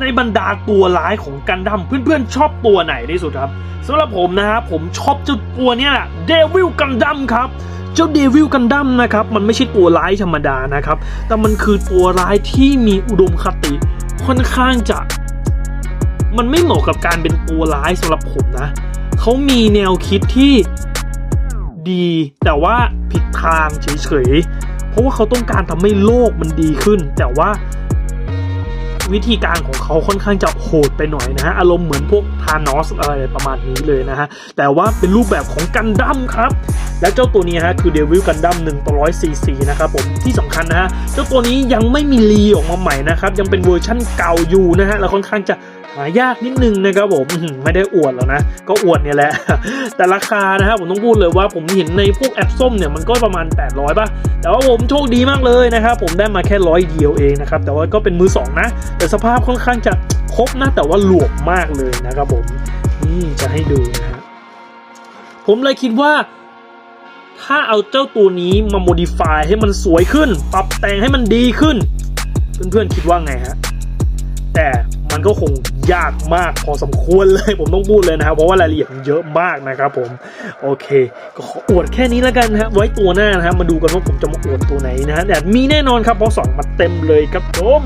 ในบรรดาตัวร้ายของกันดั้มเพื่อนๆชอบตัวไหนที่สุดครับสำหรับผมนะครับผมชอบเจ้าตัวนี้แหละเดวิลกันดั้มครับเจ้าเดวิลกันดั้มนะครับมันไม่ใช่ตัวร้ายธรรมดานะครับ แต่มันคือตัวร้ายที่มีอุดมคติ ค่อนข้างจะ มันไม่เหมาะกับการเป็นตัวร้ายสำหรับผมนะ เขามีแนวคิดที่ดี แต่ว่าผิดทางเฉยๆเพราะว่าเขาต้องการทำให้โลกมันดีขึ้น แต่ว่า วิธีการของเขาค่อนข้างจะโหดไปหน่อยนะฮะอารมณ์เหมือนพวกทานอสอะไรประมาณนี้เลยนะฮะแต่ว่าเป็นรูปแบบของกันดั้มครับ และเจ้าตัวนี้ฮะคือเดวิลกันดั้ม1ต่อ144นะครับผมที่สำคัญนะฮะเจ้าตัวนี้ยังไม่มีรีออกมาใหม่นะครับยังเป็นเวอร์ชั่นเก่าอยู่นะฮะแล้วค่อนข้างจะหายากนิดนึงนะครับผมไม่ได้อวดแล้วนะ ก็อวดเนี่ยแหละ แต่ราคานะฮะผมต้องพูดเลยว่าผมเห็นในพวกแอปส้มเนี่ยมันก็ประมาณ 800 ป่ะ แต่ว่าผมโชคดีมากเลยนะครับผมได้มาแค่ร้อยเดียวเองนะครับ แต่ว่าก็เป็นมือสองนะ แต่สภาพค่อนข้างจะครบนะ แต่ว่าหลวมมากเลยนะครับผมนี่จะให้ดูนะฮะผมเลยคิดว่า ถ้าเอาเจ้าตัวนี้มาโมดิฟายให้มันสวยขึ้น ปรับแต่งให้มันดีขึ้น เพื่อนๆคิดว่าไงฮะ แต่มันก็คงยากมากพอสมควรเลยผมต้องพูดเลยนะครับ เพราะว่ารายละเอียดมันเยอะมากนะครับผม โอเค ก็ขออวดแค่นี้แล้วกันนะฮะไว้ตัวหน้านะฮะมาดูกันว่าผมจะมาอวดตัวไหนนะฮะแต่มีแน่นอนครับเพราะสองมาเต็มเลยครับผม